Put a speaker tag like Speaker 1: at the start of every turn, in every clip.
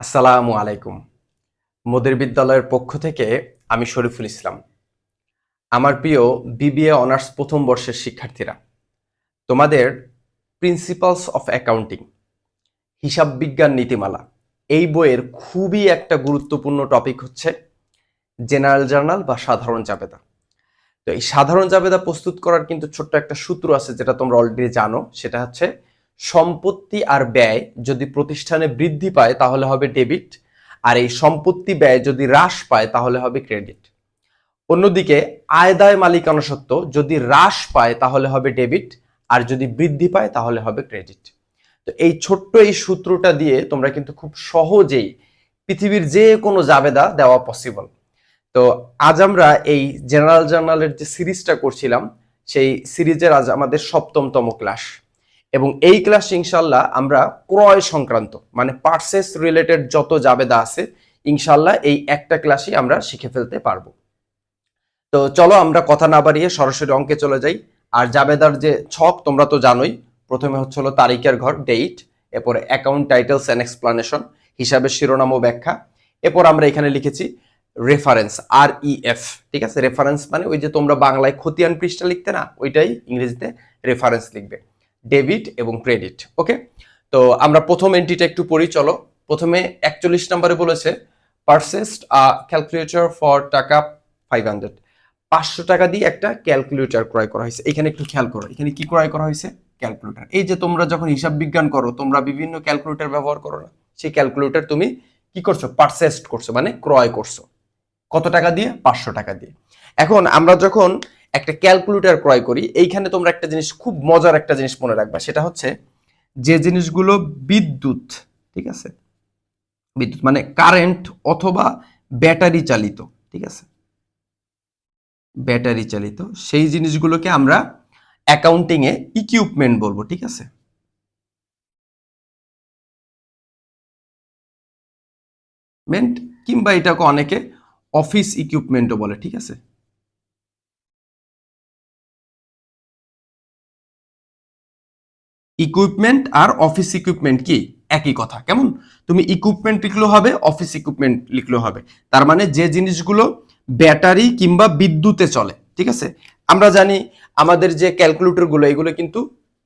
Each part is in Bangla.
Speaker 1: আসসালামু আলাইকুম। মোদের বিদ্যালয়ের পক্ষ থেকে আমি শরীফুল ইসলাম। আমার প্রিয় বিবিএ অনার্স প্রথম বর্ষের শিক্ষার্থীরা, তোমাদের প্রিন্সিপালস অফ অ্যাকাউন্টিং, হিসাব বিজ্ঞান নীতিমালা এই বইয়ের খুবই একটা গুরুত্বপূর্ণ টপিক হচ্ছে জেনারেল জার্নাল বা সাধারণ জাবেদা। তো এই সাধারণ জাবেদা প্রস্তুত করার কিন্তু ছোট্ট একটা সূত্র আছে যেটা তোমরা অলরেডি জানো, সেটা হচ্ছে সম্পত্তি আর ব্যয় যদি প্রতিষ্ঠানে বৃদ্ধি পায়, তাহলে হবে ডেবিট। আর এই সম্পত্তি ব্যয় যদি হ্রাস পায়, তাহলে হবে ক্রেডিট। অন্যদিকে, আয়দায় মালিকানা সত্ত্ব যদি হ্রাস পায়, তাহলে হবে ডেবিট। আর যদি বৃদ্ধি পায়, তাহলে হবে ক্রেডিট। তো এই ছোট্ট এই সূত্রটা দিয়ে তোমরা কিন্তু খুব সহজেই পৃথিবীর যে কোনো জাবেদা দেওয়া পসিবল তো আজ আমরা এই জেনারেল জার্নালের যে সিরিজটা করছিলাম, সেই সিরিজের আজ আমাদের সপ্তমতম ক্লাস এবং এই ক্লাস ইনশাল্লাহ আমরা ক্রয় সংক্রান্ত মানে পার্সেস রিলেটেড যত জাবেদা আছে ইনশাল্লাহ এই একটা ক্লাসই আমরা শিখে ফেলতে পারব। তো চলো আমরা কথা না বাড়িয়ে সরাসরি অঙ্কে চলে যাই। আর জাবেদার যে ছক, তোমরা তো জানোই, প্রথমে হচ্ছে হলো তারিখের ঘর ডেট এরপরে অ্যাকাউন্ট টাইটেলস অ্যান্ড এক্সপ্লানেশন হিসাবের শিরোনাম ও ব্যাখ্যা। এরপর আমরা এখানে লিখেছি রেফারেন্স আর ই এফ ঠিক আছে? রেফারেন্স মানে ওই যে তোমরা বাংলায় খতিয়ান পৃষ্ঠা লিখতে না, ওইটাই ইংরেজিতে রেফারেন্স লিখবে। ডেবিট এবং ক্রেডিট, ওকে? তো আমরা প্রথম এন্ট্রিটা একটু পড়ি, চলো। প্রথমে একচল্লিশ নম্বরে বলেছে পারচেসড ক্যালকুলেটর ফর টাকা ফাইভ হান্ড্রেড পাঁচশো টাকা দিয়ে একটা ক্যালকুলেটর ক্রয় করা হয়েছে। এখানে একটু খেয়াল করো, এখানে কি ক্রয় করা হয়েছে? ক্যালকুলেটর এই যে তোমরা যখন হিসাব বিজ্ঞান করো, তোমরা বিভিন্ন ক্যালকুলেটর ব্যবহার করো না। সেই ক্যালকুলেটর তুমি কি করছ? পারচেসড করছ মানে ক্রয় করছ। কত টাকা দিয়ে? পাঁচশো টাকা দিয়ে। এখন আমরা যখন একটা ক্যালকুলেটর ক্রয় করি, এইখানে তোমরা একটা জিনিস, খুব মজার একটা জিনিস মনে রাখবা, সেটা হচ্ছে যে জিনিসগুলো বিদ্যুৎ, ঠিক আছে? বিদ্যুৎ মানে কারেন্ট অথবা ব্যাটারি চালিত, ঠিক আছে? ব্যাটারি চালিত, সেই জিনিসগুলোকে আমরা অ্যাকাউন্টিং এ ইকুইপমেন্ট বলব, ঠিক আছে? মেন্ট কিংবা এটাকে অনেকে অফিস ইকুইপমেন্টও বলে, ঠিক আছে? ইকুইপমেন্ট আর অফিস ইকুইপমেন্ট কি? একই কথা। কেমন? তুমি ইকুইপমেন্ট লিখলেও হবে অফিস ইকুইপমেন্ট লিখলেও হবে। তার মানে যে জিনিসগুলো ব্যাটারি কিংবা বিদ্যুতে চলে, ঠিক আছে? আমরা জানি আমাদের যে ক্যালকুলেটরগুলো এগুলো কিন্তু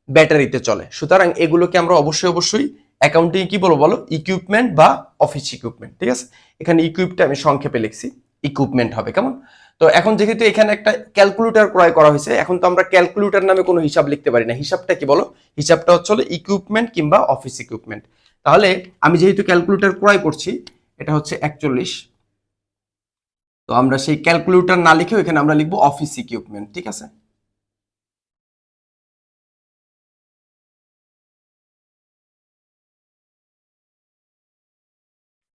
Speaker 1: ব্যাটারিতে চলে। সুতরাং এগুলোকে আমরা অবশ্যই অবশ্যই অ্যাকাউন্টিং কি বলব বলো? ইকুইপমেন্ট বা অফিস ইকুইপমেন্ট ঠিক আছে? এখানে ইকুইপটা আমি সংক্ষেপে লিখছি ইকুইপমেন্ট হবে। কেমন? তো এখন যেহেতু এখানে একটা ক্যালকুলেটর ক্রয় করা হয়েছে, এখন তো আমরা ক্যালকুলেটর নামে কোনো হিসাব লিখতে পারি না। হিসাবটা কি বলো? হিসাবটা হচ্ছে হলো ইকুইপমেন্ট কিংবা অফিস ইকুইপমেন্ট তাহলে আমি যেহেতু ক্যালকুলেটর ক্রয় করছি, এটা হচ্ছে একচল্লিশ। তো আমরা সেই ক্যালকুলেটর না লিখেও এখানে আমরা লিখব অফিস ইকুইপমেন্ট ঠিক আছে?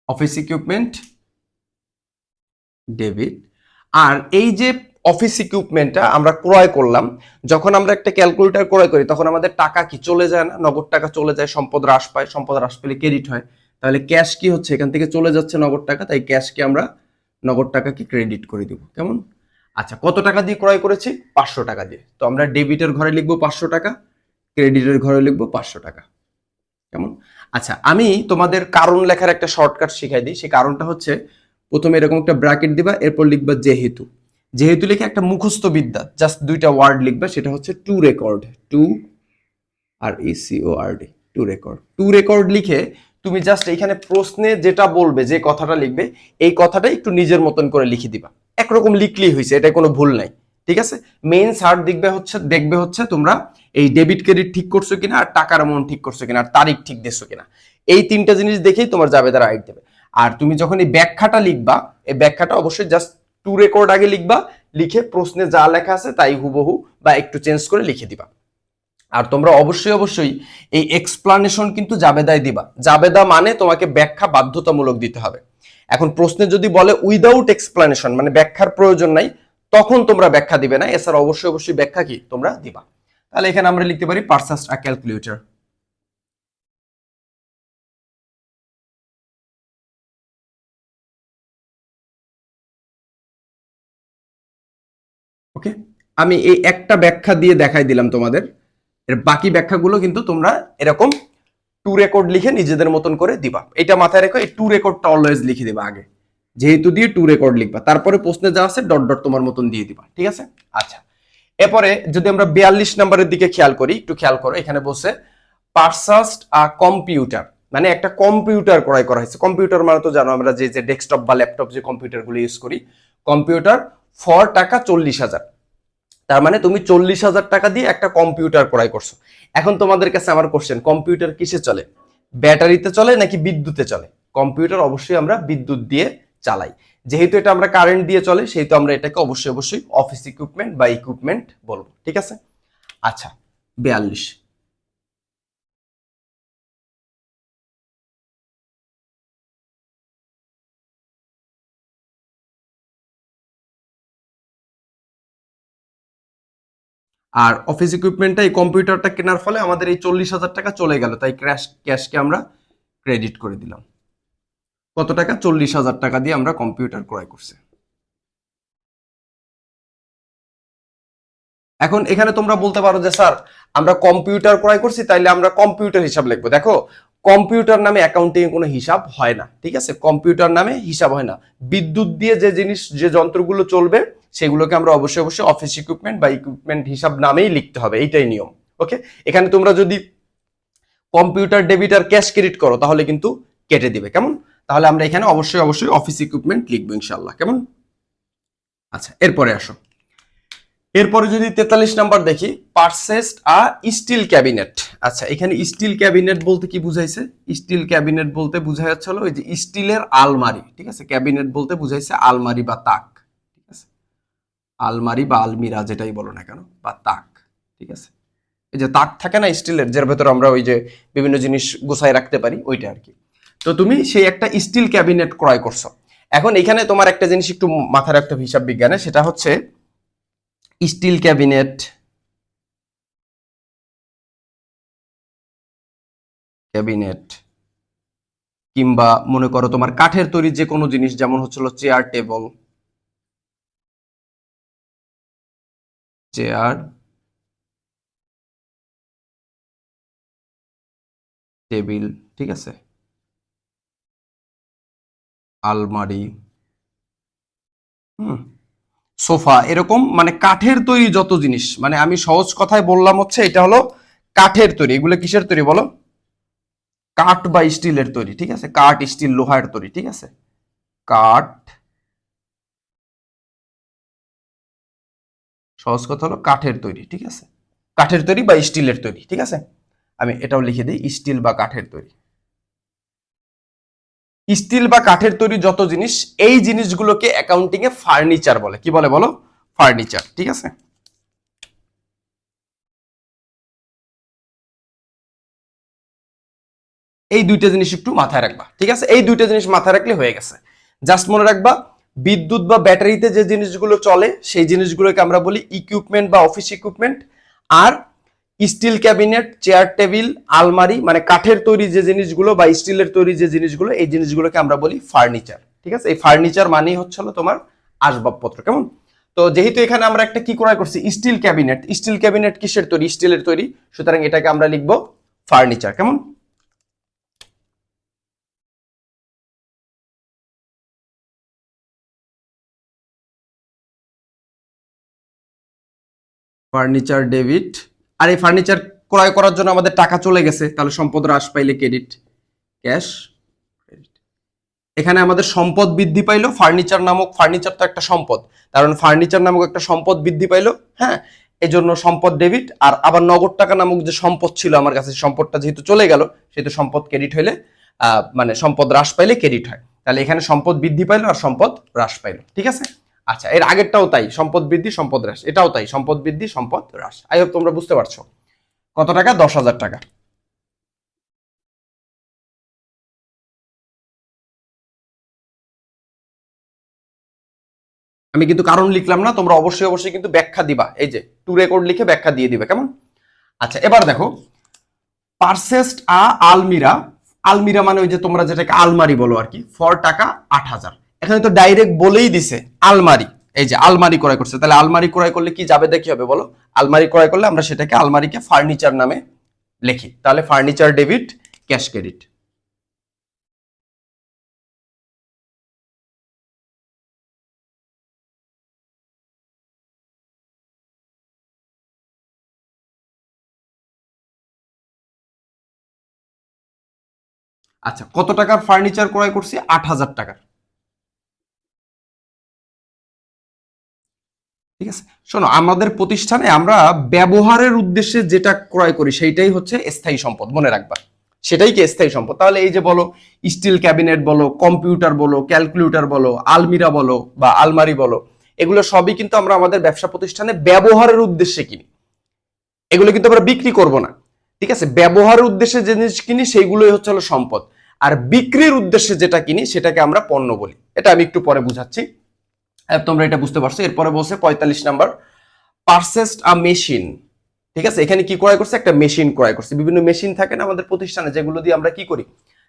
Speaker 1: অফিস ইকুইপমেন্ট ডেবিট আর এই যে অফিস ইকুইপমেন্টটা আমরা ক্রয় করলাম, যখন আমরা একটা ক্যালকুলেটর ক্রয় করি, তখন আমাদের টাকা কি চলে যায় না? নগদ টাকা চলে যায়, সম্পদ হ্রাস পায়, সম্পদ হ্রাস পেলে ক্রেডিট হয়। তাহলে ক্যাশ কি হচ্ছে? এখান থেকে চলে যাচ্ছে নগদ টাকা, তাই ক্যাশকে আমরা নগদ টাকাকে ক্রেডিট করে দিব। কেমন? আচ্ছা কত টাকা দিয়ে ক্রয় করেছি? পাঁচশো টাকা দিয়ে। তো আমরা ডেবিটের ঘরে লিখব পাঁচশো টাকা ক্রেডিটের ঘরে লিখব পাঁচশো টাকা। কেমন? আচ্ছা আমি তোমাদের কারণ লেখার একটা শর্টকাট শিখাই দিই। সেই কারণটা হচ্ছে প্রথমে এরকম একটা ব্র্যাকেট দিবা, এরপর লিখবা যেহেতু। যেহেতু লিখে একটা মুখস্থ বিদ্যা জাস্ট দুইটা ওয়ার্ড লিখবা, সেটা হচ্ছে to record to R E C O R D to record to record লিখে তুমি জাস্ট এইখানে প্রশ্নে যেটা বলবে, যে কথাটা লিখবে, এই কথাটা একটু নিজের মতন করে লিখে দিবা। একরকম লিখলেই হয়েছে, এটা কোনো ভুল নাই, ঠিক আছে? মেইন সার দেখবে হচ্ছে দেখবে হচ্ছে তোমরা এই ডেবিট ক্রেডিট ঠিক করছ কিনা, আর টাকার অ্যামাউন্ট ঠিক করছ কিনা, আর তারিখ ঠিক দিচ্ছ কিনা। এই তিনটা জিনিস দেখেই তোমার জাবেদার রাইট দেবে। আর তুমি যখন এই ব্যাখ্যাটা লিখবা, এই ব্যাখ্যাটা অবশ্যই জাস্ট টু রেকর্ড আগে লিখবা, লিখে প্রশ্নে যা লেখা আছে তাই হুবহু বা একটু চেঞ্জ করে লিখে দিবা। আর তোমরা অবশ্যই অবশ্যই এই এক্সপ্লানেশন কিন্তু জাবেদায় দিবা। জাবেদা মানে তোমাকে ব্যাখ্যা বাধ্যতামূলক দিতে হবে। এখন প্রশ্নে যদি বলে উইদাউট এক্সপ্লানেশন মানে ব্যাখ্যার প্রয়োজন নাই, তখন তোমরা ব্যাখ্যা দিবে না। এছাড়া অবশ্যই অবশ্যই ব্যাখ্যা কি? তোমরা দিবা। তাহলে এখানে আমরা লিখতে পারি পার্সাস ক্যালকুলেটর। ওকে? আমি এই একটা ব্যাখ্যা দিয়ে দেখাই দিলাম তোমাদের। এর বাকি ব্যাখ্যাগুলো কিন্তু তোমরা এরকম টু রেকর্ড লিখে নিজেদের মতন করে দিবা। এটা মাথায় রেখো এই টু রেকর্ডটা অলওয়েজ লিখে দিবা আগে। যেহেতু দিয়ে টু রেকর্ড লিখবা, তারপরে প্রশ্নে যা আছে ডট ডট তোমার মতন দিয়ে দিবা, ঠিক আছে? আচ্ছা। এরপরে যদি আমরা বিয়াল্লিশ নম্বরের দিকে খেয়াল করি, একটু খেয়াল করো, এখানে বলছে পার্সাস্ট আ কম্পিউটার মানে একটা কম্পিউটার ক্রয় করা হয়েছে। কম্পিউটার মানে তো জানো আমরা যে যে ডেস্কটপ বা ল্যাপটপ যে কম্পিউটারগুলো ইউজ করি। কম্পিউটার ফর টাকা চল্লিশ হাজার। তার মানে তুমি চল্লিশ হাজার টাকা দিয়ে একটা কম্পিউটার ক্রয় করছ। এখন তোমাদের কাছে আমার কোশ্চেন কম্পিউটার কিসে চলে? ব্যাটারিতে চলে নাকি বিদ্যুতে চলে? কম্পিউটার অবশ্যই আমরা বিদ্যুৎ দিয়ে চালাই। যেহেতু এটা আমরা কারেন্ট দিয়ে চলে, সেহেতু আমরা এটাকে অবশ্যই অবশ্যই অফিস ইকুইপমেন্ট বা ইকুইপমেন্ট বলব। ঠিক আছে? আচ্ছা বিয়াল্লিশ। আর অফিস ইকুইপমেন্টটা এই কম্পিউটারটা কেনার ফলে আমাদের এই চল্লিশ হাজার টাকা চলে গেল। তাই ক্যাশ ক্যাশকে আমরা ক্রেডিট করে দিলাম। কত টাকা? চল্লিশ হাজার টাকা দিয়ে আমরা কম্পিউটার ক্রয় করছি। এখন এখানে তোমরা বলতে পারো যে, স্যার, আমরা কম্পিউটার ক্রয় করছি, তাইলে আমরা কম্পিউটার হিসাব লিখব। দেখো কম্পিউটার নামে অ্যাকাউন্টিং কোনো হিসাব হয় না, ঠিক আছে? কম্পিউটার নামে হিসাব হয় না। বিদ্যুৎ দিয়ে যে জিনিস, যে যন্ত্রগুলো চলবে সেগুলোকে আমরা অবশ্যই অবশ্যই অফিস ইকুইপমেন্ট বা ইকুইপমেন্ট হিসাব নামেই লিখতে হবে, এইটাই নিয়ম ওকে এখানে তোমরা যদি কম্পিউটার ডেবিট আর ক্যাশ ক্রেডিট করো, তাহলে কিন্তু কেটে দিবে, কেমন? তাহলে আমরা এখানে অবশ্যই অবশ্যই অফিস ইকুইপমেন্ট লিখব ইনশাল্লাহ কেমন? আচ্ছা এরপরে আসো। এরপরে যদি তেতাল্লিশ নাম্বার দেখি পারসেসড আ স্টিল ক্যাবিনেট আচ্ছা এখানে স্টিল ক্যাবিনেট বলতে কি বুঝাইছে? স্টিল ক্যাবিনেট বলতে বুঝা যাচ্ছে হলো ওই যে স্টিলের আলমারি, ঠিক আছে? ক্যাবিনেট বলতে বুঝাইছে আলমারি বা তাক। আলমারি বা আলমিরা যেটাই বলো না কেন, বা তাক, ঠিক আছে? এই যে তাক থাকে না স্টিলের, যার ভেতর আমরা ওই যে বিভিন্ন জিনিস গোছায় রাখতে পারি, ওইটা আর কি। তো তুমি সেই একটা স্টিল ক্যাবিনেট ক্রয় করছ। এখন এখানে তোমার একটা জিনিস একটু মাথায় রাখতে হিসাব বিজ্ঞানে, সেটা হচ্ছে স্টিল ক্যাবিনেট ক্যাবিনেট, কিংবা মনে করো তোমার কাঠের তৈরি যে কোনো জিনিস, যেমন হচ্ছিল চেয়ার, টেবল চেয়ার টেবিল, ঠিক আছে? আলমারি সোফা, এরকম মানে কাঠের তৈরি যত জিনিস মানে আমি সহজ কথায় বললাম হচ্ছে এটা হলো কাঠের তৈরি। এগুলো কিসের তৈরি বলো? কাঠ বা স্টিলের তৈরি, ঠিক আছে? কাঠ, স্টিল, লোহার তৈরি, ঠিক আছে? কাঠ সহজ কথা হলো কাঠের তৈরি, ঠিক আছে? কাঠের তৈরি বা স্টিলের তৈরি, ঠিক আছে? আমি এটাও লিখে দিই, স্টিল বা কাঠের তৈরি। স্টিল বা কাঠের তৈরি যত জিনিস, এই জিনিসগুলোকে অ্যাকাউন্টিং এ ফার্নিচার বলে। কি বলে বলো? ফার্নিচার ঠিক আছে? এই দুইটা জিনিস একটু মাথায় রাখবা, ঠিক আছে? এই দুইটা জিনিস মাথায় রাখলে হয়ে গেছে। জাস্ট মনে রাখবা বিদ্যুৎ বা ব্যাটারিতে যে জিনিসগুলো চলে, সেই জিনিসগুলোকে আমরা বলি ইকুইপমেন্ট বা অফিস ইকুইপমেন্ট আর স্টিল ক্যাবিনেট চেয়ার টেবিল আলমারি মানে কাঠের তৈরি যে জিনিসগুলো বা স্টিলের তৈরি যে জিনিসগুলো, এই জিনিসগুলোকে আমরা বলি ফার্নিচার ঠিক আছে? এই ফার্নিচার মানেই হচ্ছে হলো তোমার আসবাবপত্র, কেমন? তো যেহেতু এখানে আমরা একটা কি ক্রয় করছি? স্টিল ক্যাবিনেট স্টিল ক্যাবিনেট কিসের তৈরি? স্টিলের তৈরি। সুতরাং এটাকে আমরা লিখব ফার্নিচার কেমন? ফার্নিচার ডেবিট আর এই ফার্নিচার ক্রয় করার জন্য আমাদের টাকা চলে গেছে, তাহলে সম্পদ হ্রাস পাইলে ক্রেডিট, ক্যাশ এখানে আমাদের সম্পদ বৃদ্ধি পাইলো, ফার্নিচার নামক, ফার্নিচার তো একটা সম্পদ কারণ ফার্নিচার নামক একটা সম্পদ বৃদ্ধি পাইলো হ্যাঁ? এই জন্য সম্পদ ডেবিট আর আবার নগদ টাকা নামক যে সম্পদ ছিল আমার কাছে সম্পদটা যেহেতু চলে গেল, সেহেতু সম্পদ ক্রেডিট হইলে মানে সম্পদ হ্রাস পাইলে ক্রেডিট হয়। তাহলে এখানে সম্পদ বৃদ্ধি পাইলো আর সম্পদ হ্রাস পাইলো, ঠিক আছে? আচ্ছা এর আগেরটাও তাই, সম্পদ বৃদ্ধি, সম্পদ হ্রাস। এটাও তাই, সম্পদ বৃদ্ধি, সম্পদ হ্রাস। আই হোপ তোমরা বুঝতে পারছ। কত টাকা? দশ হাজার টাকা। আমি কিন্তু কারণ লিখলাম না, তোমরা অবশ্যই অবশ্যই কিন্তু ব্যাখ্যা দিবা। এই যে টু রেকর্ড লিখে ব্যাখ্যা দিয়ে দিবে, কেমন? আচ্ছা এবার দেখো পারসেসড আ আলমিরা আলমিরা মানে ওই যে তোমরা যেটাকে আলমারি বলো আর কি ফর টাকা আট হাজার। এখানে তো ডাইরেক্ট বলেই দিছে, আলমারি। এই যে আলমারি ক্রয় করছে, তাহলে আলমারি ক্রয় করলে কি যাবে দেখি হবে, বলো। আলমারি ক্রয় করলে আমরা সেটাকে আলমারিকে ফার্নিচার নামে লিখি। তাহলে ফার্নিচার ডেবিট ক্যাশ ক্রেডিট আচ্ছা কত টাকার ফার্নিচার ক্রয় করছি? আট হাজার টাকার। ঠিক আছে? শোনো, আমাদের প্রতিষ্ঠানে আমরা ব্যবহারের উদ্দেশ্যে যেটা ক্রয় করি সেইটাই হচ্ছে স্থায়ী সম্পদ, মনে রাখবা। সেটাই কি স্থায়ী সম্পদ? তাহলে এই যে বলো, স্টিল ক্যাবিনেট বলো, কম্পিউটার বলো, ক্যালকুলেটর বলো, আলমিরা বলো বা আলমারি বলো, এগুলো সবই কিন্তু আমরা আমাদের ব্যবসা প্রতিষ্ঠানে ব্যবহারের উদ্দেশ্যে কিনি। এগুলো কিন্তু আমরা বিক্রি করব না। ঠিক আছে? ব্যবহারের উদ্দেশ্যে যে জিনিস কিনি, সেইগুলোই হচ্ছে হলো সম্পদ। আর বিক্রির উদ্দেশ্যে যেটা কিনি, সেটাকে আমরা পণ্য বলি। এটা আমি একটু পরে বুঝাচ্ছি। তোমরা এটা বুঝতে পারছ। এরপরে বলছে পঁয়তাল্লিশ নাম্বার পারচেসড আ মেশিন। ঠিক আছে? এখানে কি ক্রয় করছে? একটা মেশিন ক্রয় করছে। বিভিন্ন মেশিন থাকে না আমাদের প্রতিষ্ঠানে, যেগুলো দিয়ে আমরা কি করি?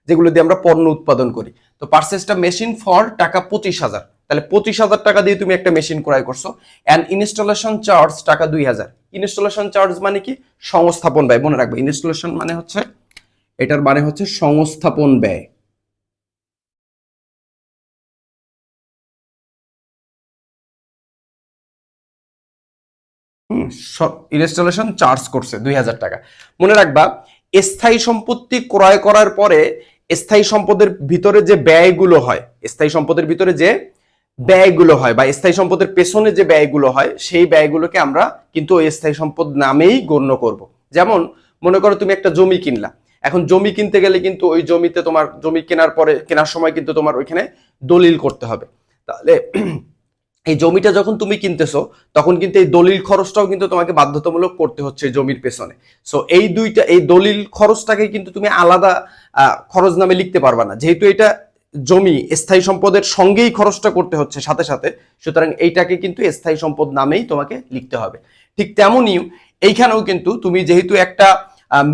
Speaker 1: যেগুলো দিয়ে আমরা পণ্য উৎপাদন করি। তো পারচেসটা মেশিন ফর টাকা পঁচিশ হাজার। তাহলে পঁচিশ হাজার টাকা দিয়ে তুমি একটা মেশিন ক্রয় করছ। অ্যান্ড ইনস্টলেশন চার্জ টাকা দুই হাজার। ইনস্টলেশন চার্জ মানে কি? সংস্থাপন ব্যয়। মনে রাখবে, ইনস্টলেশন মানে হচ্ছে, এটার মানে হচ্ছে সংস্থাপন ব্যয়। ইনস্টলেশন চার্জ করছে দুই হাজার টাকা। মনে রাখবা, স্থায়ী সম্পত্তি ক্রয় করার পরে স্থায়ী সম্পদের ভিতরে যে ব্যয়গুলো হয়, স্থায়ী সম্পদের ভিতরে যে ব্যয়গুলো হয় বা স্থায়ী সম্পদের পেছনে যে ব্যয়গুলো হয়, সেই ব্যয়গুলোকে আমরা কিন্তু ওই স্থায়ী সম্পদ নামেই গণ্য করব। যেমন, মনে করো তুমি একটা জমি কিনলা। এখন জমি কিনতে গেলে কিন্তু ওই জমিতে তোমার জমি কেনার পরে, কেনার সময় কিন্তু তোমার ওইখানে দলিল করতে হবে। তাহলে এই জমিটা যখন তুমি কিনতেছো, তখন কিন্তু এই দলিল খরচটাও কিন্তু তোমাকে বাধ্যতামূলক করতে হচ্ছে জমির পেছনে। সো এই দুইটা, এই দলিল খরচটাকে কিন্তু তুমি আলাদা খরচ নামে লিখতে পারবা না। যেহেতু এটা জমি, স্থায়ী সম্পদের সঙ্গেই খরচটা করতে হচ্ছে সাথে সাথে, সুতরাং এইটাকে কিন্তু স্থায়ী সম্পদ নামেই তোমাকে লিখতে হবে। ঠিক তেমনই এইখানেও কিন্তু তুমি যেহেতু একটা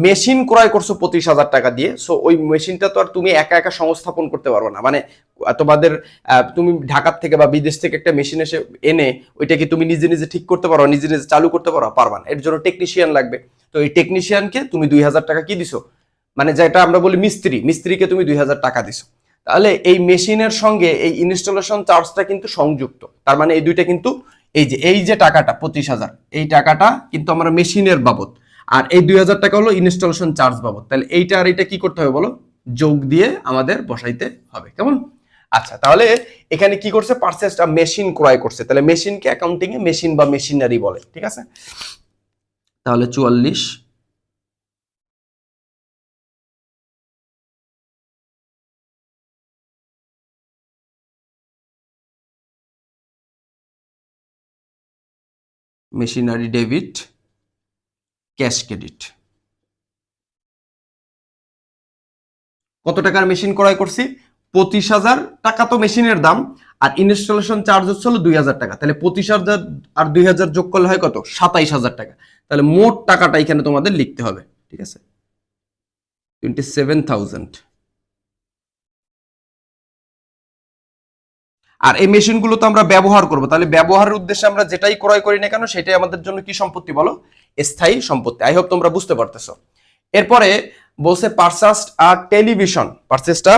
Speaker 1: মেশিন ক্রয় করছ পঁচিশ হাজার টাকা দিয়ে সো ওই মেশিনটা তো আর তুমি একা একা সংস্থাপন করতে পারবে না। মানে তোমাদের তুমি ঢাকার থেকে বা বিদেশ থেকে একটা মেশিন এসে এনে ওইটাকে তুমি নিজে নিজে ঠিক করতে পারো, নিজে নিজে চালু করতে পারো? পারবা না। এর জন্য টেকনিশিয়ান লাগবে। তো এই টেকনিশিয়ানকে তুমি দুই হাজার টাকা কি দিছো? মানে যেটা আমরা বলি মিস্ত্রি, মিস্ত্রিকে তুমি দুই হাজার টাকা দিছো। তাহলে এই মেশিনের সঙ্গে এই ইনস্টলেশন চার্জটা কিন্তু সংযুক্ত। তার মানে এই দুইটা কিন্তু, এই যে এই যে টাকাটা, পঁচিশ হাজার, এই টাকাটা কিন্তু আমরা মেশিনের বাবদ আর এই দুই হাজার টাকা হলো ইনস্টলেশন চার্জ বাবদ। তাহলে এইটা আর এটা কি করতে হবে বলো? যোগ দিয়ে আমাদের বসাইতে হবে, কেমন? আচ্ছা তাহলে এখানে কি করছে? পারচেসটা মেশিন ক্রয় করছে। তাহলে মেশিনকে অ্যাকাউন্টিং এ মেশিন বা মেশিনারি বলে, ঠিক আছে? তাহলে চুয়াল্লিশ মেশিনারি ডেবিট ক্যাশ ক্রেডিট। কত টাকার মেশিন ক্রয় করছি? পঁচিশ হাজার টাকা তো মেশিনের দাম, আর ইনস্টলেশন চার্জ হচ্ছে হলো দুই হাজার টাকা। তাহলে পঁচিশ হাজার আর দুই হাজার যোগ করলে হয় কত? সাতাইশ হাজার টাকা। তাহলে মোট টাকাটা এখানে তোমাদের লিখতে হবে, ঠিক আছে? টোয়েন্টি সেভেন থাউজেন্ড আর এই মেশিনগুলো তো আমরা ব্যবহার করব। তাহলে ব্যবহারের উদ্দেশ্যে আমরা যেটাই ক্রয় করি না কেন, সেটাই আমাদের জন্য কি সম্পত্তি বলো? স্থায়ী সম্পত্তি। আই হোপ তোমরা বুঝতে পারতেছো। এরপরে বলছে পারচাস্ট আর টেলিভিশন। পারচেসটা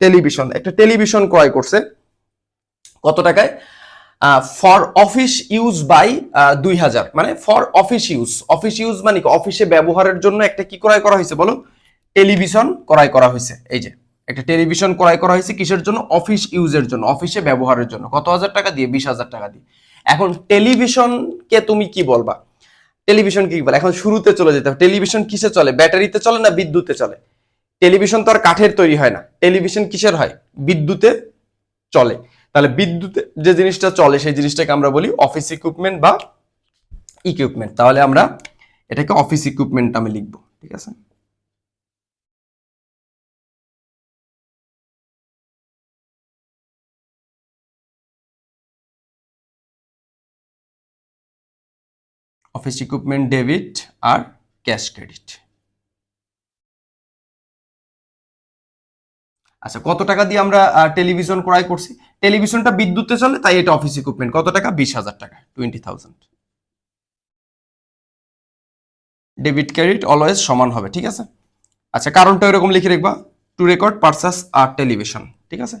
Speaker 1: টেলিভিশন। একটা টেলিভিশন ক্রয় করছে কত টাকায়? ফর অফিস ইউজ বাই দুই হাজার। মানে for office use office use মানে কি? অফিসে ব্যবহারের জন্য একটা কি ক্রয় করা হয়েছে বলো? টেলিভিশন ক্রয় করা হয়েছে। এই যে। একটা টেলিভিশন ক্রয় করা হয়েছে কিসের জন্য? অফিস ইউজের জন্য অফিসে ব্যবহারের জন্য। কত হাজার টাকা দিয়ে? বিশ হাজার টাকা দিয়ে। এখন টেলিভিশনকে তুমি কি বলবা? টেলিভিশন কি বলে এখন শুরুতে চলে যেতে হবে। টেলিভিশন কিসে চলে? ব্যাটারিতে চলে না বিদ্যুতে চলে? টেলিভিশন তো আর কাঠের তৈরি হয় না। টেলিভিশন কিসের হয়? বিদ্যুতে চলে। তাহলে বিদ্যুতে যে জিনিসটা চলে, সেই জিনিসটাকে আমরা বলি অফিস ইকুইপমেন্ট বা ইকুইপমেন্ট তাহলে আমরা এটাকে অফিস ইকুইপমেন্ট আমি লিখব। ঠিক আছে? অফিস ইকুইপমেন্ট ডেবিট আর ক্যাশ ক্রেডিট আচ্ছা কত টাকা দিয়ে আমরা টেলিভিশন ক্রয় করছি? টেলিভিশনটা বিদ্যুতে চলে, তাই এটা অফিস ইকুইপমেন্ট কত টাকা? বিশ হাজার টাকা twenty thousand debit credit always সমান হবে, ঠিক আছে? আচ্ছা কারণটা এরকম লিখে রাখবা। টু রেকর্ড পার্সাস আর টেলিভিশন ঠিক আছে?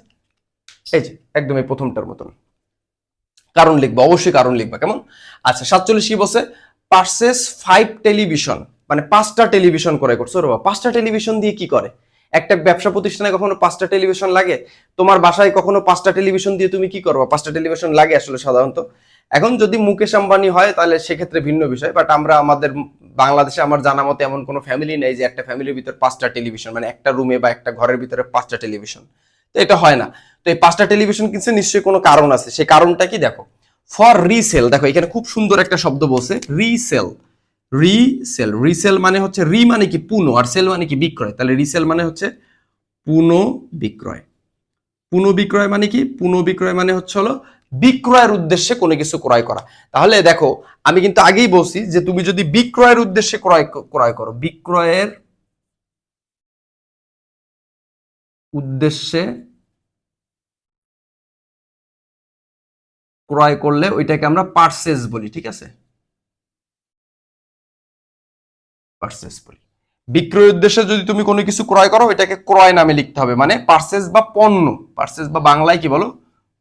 Speaker 1: এই যে, একদম এই প্রথমটার মতন। কারণ লিখবা, অবশ্যই কারণ লিখবা, কেমন? আচ্ছা সাতচল্লিশ কি বসে পার্সেস ফাইভ টেলিভিশন মানে পাঁচটা টেলিভিশন করে করছ। বাবা, পাঁচটা টেলিভিশন দিয়ে কি করে? একটা ব্যবসা প্রতিষ্ঠানে কখনো পাঁচটা টেলিভিশন লাগে? তোমার বাসায় কখনো পাঁচটা টেলিভিশন দিয়ে তুমি কি করবা? পাঁচটা টেলিভিশন লাগে আসলে সাধারণত। এখন যদি মুকেশ আম্বানি হয় তাহলে সেক্ষেত্রে ভিন্ন বিষয় বাট আমরা আমাদের বাংলাদেশে আমার জানা মতে এমন কোনো ফ্যামিলি নেই যে একটা ফ্যামিলির ভিতর পাঁচটা টেলিভিশন মানে একটা রুমে বা একটা ঘরের ভিতরে পাঁচটা টেলিভিশন তো এটা হয় না। তো এই পাঁচটা টেলিভিশন কিনছে নিশ্চয়ই কোনো কারণ আছে। সেই কারণটা কি দেখো? ফর রিসেল দেখো, এখানে খুব সুন্দর একটা শব্দ বলছে রিসেল রিসেল রিসেল মানে হচ্ছে রি মানে কি? পুনো, আর সেল মানে কি? বিক্রয়। তাহলে রিসেল মানে হচ্ছে পুনো বিক্রয়। পুনো বিক্রয় মানে কি? পুনো বিক্রয় মানে হচ্ছে হলো বিক্রয়ের উদ্দেশ্যে কোনো কিছু ক্রয় করা। তাহলে দেখো, আমি কিন্তু আগেই বলছি যে তুমি যদি বিক্রয়ের উদ্দেশ্যে ক্রয় ক্রয় করো, বিক্রয়ের উদ্দেশ্যে ক্রয় করলে ওইটাকে আমরা পার্সেস বলি, ঠিক আছে? পার্সেস বলি। বিক্রয় উদ্দেশ্যে যদি তুমি কোনো কিছু ক্রয় করো এটাকে ক্রয় নামে লিখতে হবে। মানে পার্সেস বা পণ্য। পার্সেস বা বাংলায় কি বলো?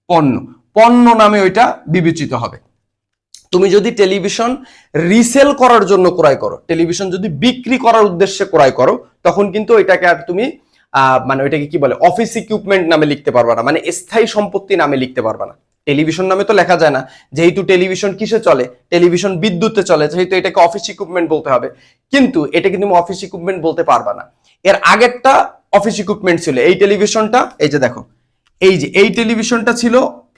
Speaker 1: পণ্য। পণ্য নামে ওইটা বিবেচিত হবে। তুমি যদি টেলিভিশন রিসেল করার জন্য ক্রয় করো টেলিভিশন যদি বিক্রি করার উদ্দেশ্যে ক্রয় করো, তখন কিন্তু এটাকে আর তুমি মানে ওইটাকে কি বলে? অফিস ইকুইপমেন্ট নামে লিখতে পারবা না। মানে স্থায়ী সম্পত্তি নামে লিখতে পারবা না। টেলিভিশন নামে তো লেখা যায় না। যেহেতু টেলিভিশন কিসে চলে? টেলিভিশন বিদ্যুতে চলে, যেহেতু এটাকে অফিস ইকুইপমেন্ট বলতে হবে। কিন্তু এটা কিন্তু অফিস ইকুইপমেন্ট বলতে পারবা না। এর আগেরটা অফিস ইকুইপমেন্ট ছিল। এই টেলিভিশনটা, এই যে দেখো, এই যে, এই টেলিভিশনটা ছিল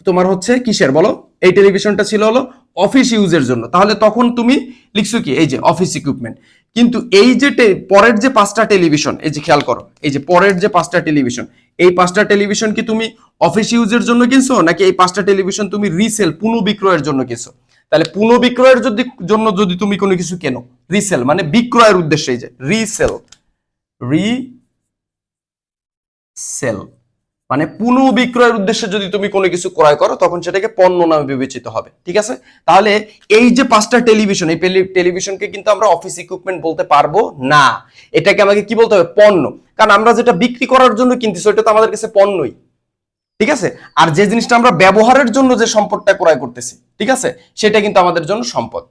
Speaker 1: তোমার হচ্ছে কিসের বলো? এই টেলিভিশনটা ছিল হলো অফিস ইউজের জন্য। তাহলে তখন তুমি লিখছো কি? এই যে অফিস ইকুইপমেন্ট কিন্তু এই যে পরের যে পাঁচটা টেলিভিশন এই যে খেয়াল করো, এই যে পরের যে পাঁচটা টেলিভিশন এই পাঁচটা টেলিভিশন কি তুমি অফিস ইউজের জন্য কিনছো, নাকি এই পাঁচটা টেলিভিশন তুমি রিসেল পুনঃবিক্রয়ের জন্য কিনছো? তাহলে পুনঃবিক্রয়ের যদি, জন্য যদি তুমি কোনো কিছু কেনো রিসেল মানে বিক্রয়ের উদ্দেশ্যে এই যে রিসেল রি সেল মানে পুনঃ বিক্রয়ের উদ্দেশ্যে যদি তুমি কোনো কিছু ক্রয় করো, তখন সেটাকে পণ্য নামে বিবেচিত হবে। ঠিক আছে? তাহলে এই যে পাঁচটা টেলিভিশন, এই টেলিভিশনকে কিন্তু আমরা অফিস ইকুইপমেন্ট বলতে পারব না। এটাকে আমাকে কি বলতে হবে? পণ্য। কারণ আমরা যেটা বিক্রি করার জন্য কিনতেছি, ওইটা তো আমাদের কাছে পণ্যই। ঠিক আছে? আর যে জিনিসটা আমরা ব্যবহারের জন্য যে সম্পদটা ক্রয় করতেছি, ঠিক আছে? সেটা কিন্তু আমাদের জন্য সম্পদ।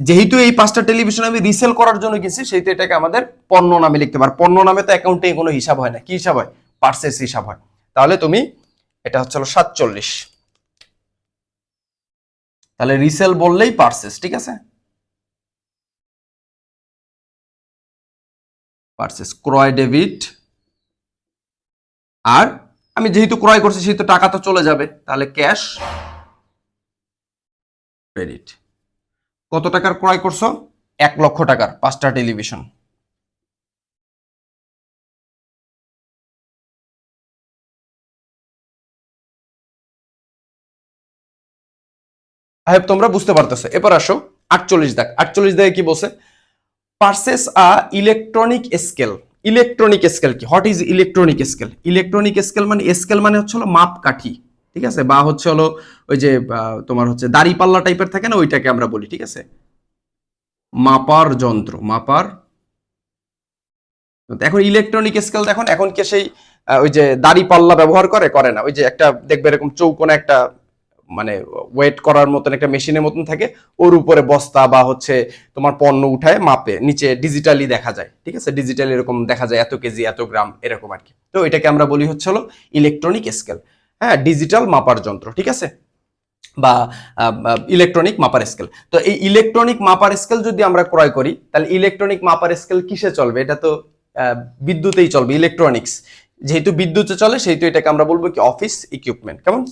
Speaker 1: যেহেতু এই পাঁচটা টেলিভিশন আমি রিসেল করার জন্য কিনছি, সেহেতু এটাকে আমাদের পণ্য নামে লিখতে পার পণ্য নামে তো অ্যাকাউন্টে কোনো হিসাব হয় না। কি হিসাব হয়? পার্সেস হিসাব হয়। তাহলে তুমি এটা হচ্ছে হলো সাতচল্লিশ। তাহলে রিসেল বললেই পার্সেস ঠিক আছে? পার্সেস ক্রয় ডেবিট। আর আমি যেহেতু ক্রয় করছি, সেহেতু টাকা তো চলে যাবে, তাহলে ক্যাশ ক্রেডিট। কত টাকার ক্রয় করছ? এক লক্ষ টাকার, পাঁচটা টেলিভিশন। আহেব, তোমরা বুঝতে পারতেছো। এবার আসো, আটচল্লিশ দেখ। আটচল্লিশ দেখে কি বলছে? Purchase a electronic scale electronic scale কি? What is electronic scale electronic scale মানে স্কেল মানে হচ্ছে হলো মাপ কাঠি ঠিক আছে? বা হচ্ছে হলো ওই যে তোমার হচ্ছে দাড়ি পাল্লা টাইপের থাকে না, ওইটাকে আমরা বলি, ঠিক আছে? মাপার যন্ত্র, মাপার এখন ইলেকট্রনিক স্কেল দেখুন এখন কে সেই ওই যে দাড়ি পাল্লা ব্যবহার করে? করে না। ওই যে একটা, দেখবে এরকম চৌকোনা একটা মানে ওয়েট করার মতন একটা মেশিনের মতন থাকে, ওর উপরে বস্তা বা হচ্ছে তোমার পণ্য উঠায়, মাপে, নিচে ডিজিটালি দেখা যায়, ঠিক আছে? ডিজিটালি এরকম দেখা যায়, এত কেজি, এত গ্রাম, এরকম আর কি। তো এটাকে আমরা বলি হচ্ছে হলো ইলেকট্রনিক স্কেল হ্যাঁ? ডিজিটাল মাপার যন্ত্র, ঠিক আছে? বা ইলেকট্রনিক মাপার স্কেল তো এই ইলেকট্রনিক মাপার স্কেল যদি আমরা ক্রয় করি, তাহলে ইলেকট্রনিক মাপার স্কেল কিসে চলবে? এটা তো বিদ্যুতেই চলবে ইলেকট্রনিক্স যেহেতু বিদ্যুতে চলে, সেহেতু এটাকে আমরা বলব কি অফিস ইকুইপমেন্ট কেমন?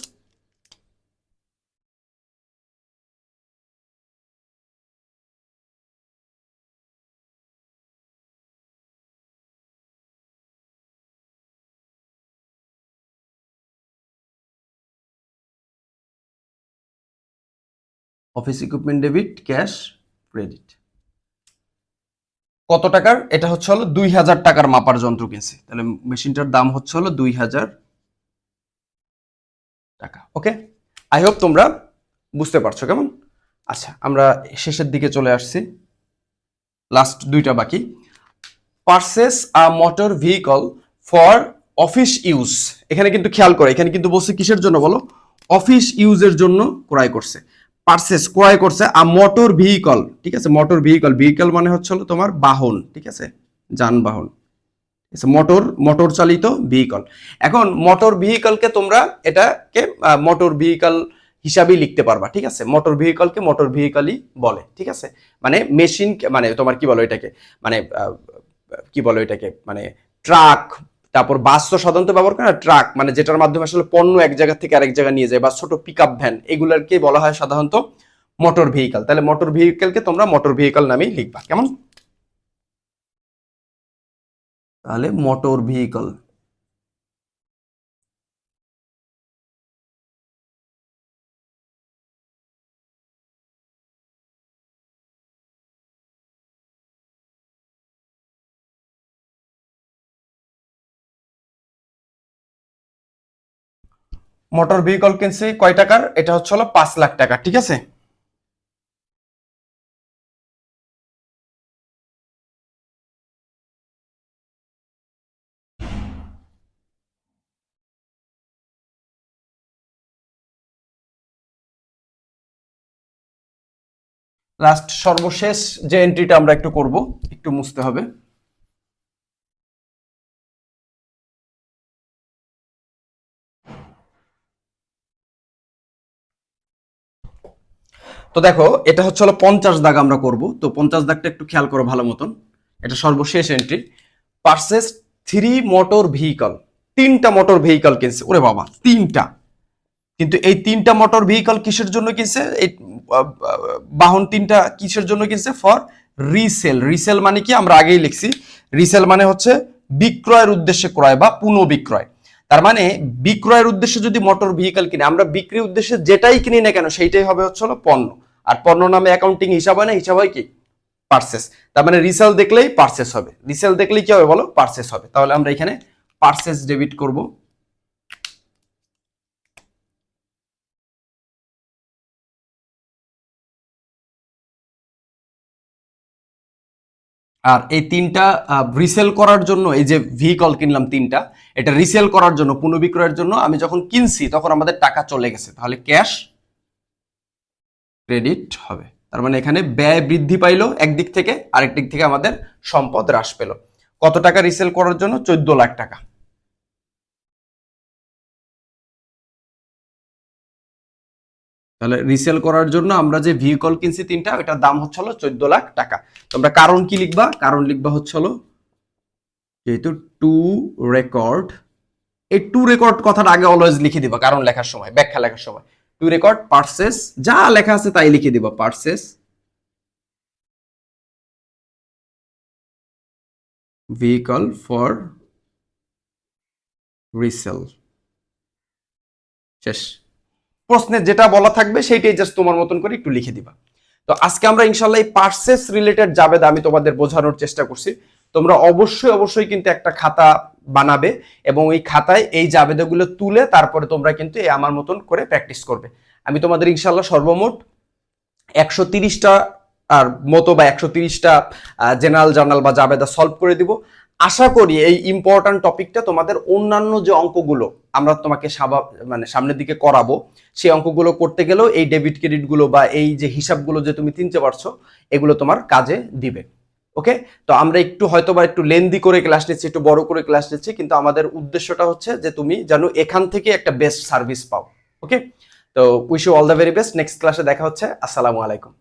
Speaker 1: Office equipment debit cash credit কত টাকার? এটা হচ্ছে হলো দুই হাজার টাকার মাপার যন্ত্র কিনছি। তাহলে মেশিনটার দাম হচ্ছে হলো দুই হাজার টাকা। ওকে আই হোপ তোমরা বুঝতে পারছ কেমন? আচ্ছা আমরা শেষের দিকে চলে আসছি। লাস্ট দুইটা বাকি। Purchase a motor vehicle for office use এখানে কিন্তু খেয়াল করে, এখানে কিন্তু বলছে কিসের জন্য বলো? অফিস ইউজের জন্য ক্রয় করছে। পারচেস ক্রয় করছে আ মোটর ভেহিকল, ঠিক আছে? মোটর ভেহিকল ভেহিকল মানে হচ্ছে হলো তোমার বাহন, ঠিক আছে? যানবাহন মোটর মোটর চালিত ভেহিকল। এখন মোটর ভেহিকলকে তোমরা এটাকে মোটর ভেহিকল হিসাবেই লিখতে পারবা, ঠিক আছে? মোটর ভেহিকলকে মোটর ভেহিকলই বলে, ঠিক আছে? মানে মেশিন মানে তোমার কি বলো এটাকে মানে কি বলো এটাকে মানে ট্রাক তারপর বাস তো সাধারণত ব্যবহার করে না, ট্রাক মানে যেটার মাধ্যমে আসলে পণ্য এক জায়গা থেকে আরেক জায়গায় নিয়ে যায়, বা ছোট পিক আপ ভ্যান এগুলোকে বলা হয় সাধারণত মোটর ভেহিকল তাহলে মোটর ভেহিকলকে তোমরা মোটর ভেহিকল নামেই লিখবা, কেমন? তাহলে মোটর ভেহিকল মোটর ভেহিকল কিনছি, কয় টাকার? এটা হচ্ছে হলো পাঁচ লাখ টাকা, ঠিক আছে? লাস্ট সর্বশেষ যে এন্ট্রিটা আমরা একটু করব, একটু মুছতে হবে। তো দেখো, এটা হচ্ছে হলো পঞ্চাশ দাগ আমরা করব। তো পঞ্চাশ দাগটা একটু খেয়াল করো ভালো মতন। এটা সর্বশেষ entry purchase three motor vehicle তিনটা মোটর ভেহিকল কিনছে। ওরে বাবা, তিনটা। কিন্তু এই তিনটা মোটর ভেহিকল কিসের জন্য কিনছে? এই বাহন তিনটা কিসের জন্য কিনছে? ফর রিসেল রিসেল মানে কি? আমরা আগেই লিখছি। রিসেল মানে হচ্ছে বিক্রয়ের উদ্দেশ্যে ক্রয় বা পুনঃবিক্রয়। তার মানে বিক্রয়ের উদ্দেশ্যে যদি মোটর ভেহিকল কিনে, আমরা বিক্রির উদ্দেশ্যে যেটাই কিনি না কেন, সেইটাই হবে হচ্ছে হলো পণ্য। আর পণ্য নামে অ্যাকাউন্টিং হিসাব হয় না, হিসাব হয় কি? পার্সেস তার মানে রিসেল দেখলেই পার্সেস হবে। রিসেল দেখলেই কি হবে বলো? পার্সেস হবে। তাহলে আমরা এখানে পার্সেস ডেবিট করব। আর এই তিনটা রিসেল করার জন্য, এই যে ভেহিকল কিনলাম তিনটা, এটা রিসেল করার জন্য পুনঃবিক্রয়ের জন্য আমি যখন কিনছি, তখন আমাদের টাকা চলে গেছে। তাহলে ক্যাশ ক্রেডিট হবে। তার মানে এখানে ব্যয় বৃদ্ধি পাইলো একদিক থেকে আরেক দিক থেকে আমাদের সম্পদ হ্রাস পেল। কত টাকা রিসেল করার জন্য? চোদ্দ লাখ টাকা। তাহলে রিসেল করার জন্য আমরা যে ভেহিকল কিনছি তিনটা ওটার দাম হচ্ছে হলো চোদ্দ লাখ টাকা। তোমরা কারণ কি লিখবা? কারণ লিখবা হচ্ছে হলো, যেহেতু টু রেকর্ড এই টু রেকর্ড কথাটা আগে অলওয়েজ লিখে দিবা কারণ লেখার সময়, ব্যাখ্যা লেখার সময়। টু রেকর্ড পার্সেস যা লেখা আছে তাই লিখে দিবা পার্সেস ভেহিকল ফর রিসেল শেষ। প্রশ্নে যেটা বলা থাকবে সেইটাই জাস্ট তোমার মতন করে একটু লিখে দিবা। তো আজকে আমরা ইনশাল্লাহ এই পার্সেস রিলেটেড জাবেদা আমি তোমাদের বোঝানোর চেষ্টা করছি। তোমরা অবশ্যই অবশ্যই কিন্তু একটা খাতা বানাবে এবং ওই খাতায় এই জাবেদাগুলো তুলে তারপরে তোমরা কিন্তু এই আমার মতন করে প্র্যাকটিস করবে। আমি তোমাদের ইনশাল্লাহ সর্বমোট একশো তিরিশটা আর মতো বা একশো তিরিশটা জেনারেল জার্নাল বা জাবেদা সলভ করে দিব। আশা করি এই ইম্পর্ট্যান্ট টপিকটা তোমাদের অন্যান্য যে অঙ্কগুলো আমরা তোমাকে মানে সামনের দিকে করাবো, সেই অঙ্কগুলো করতে গেলেও এই ডেবিট ক্রেডিটগুলো বা এই যে হিসাবগুলো যে তুমি চিনতে পারছ, এগুলো তোমার কাজে দিবে। ওকে তো আমরা একটু হয়তো বা একটু লেন্দি করে ক্লাস নিচ্ছি, একটু বড় করে ক্লাস নিচ্ছি, কিন্তু আমাদের উদ্দেশ্যটা হচ্ছে যে তুমি যেন এখান থেকে একটা বেস্ট সার্ভিস পাও। ওকে তো wish you all the very best next ক্লাসে দেখা হচ্ছে। আসসালামু আলাইকুম।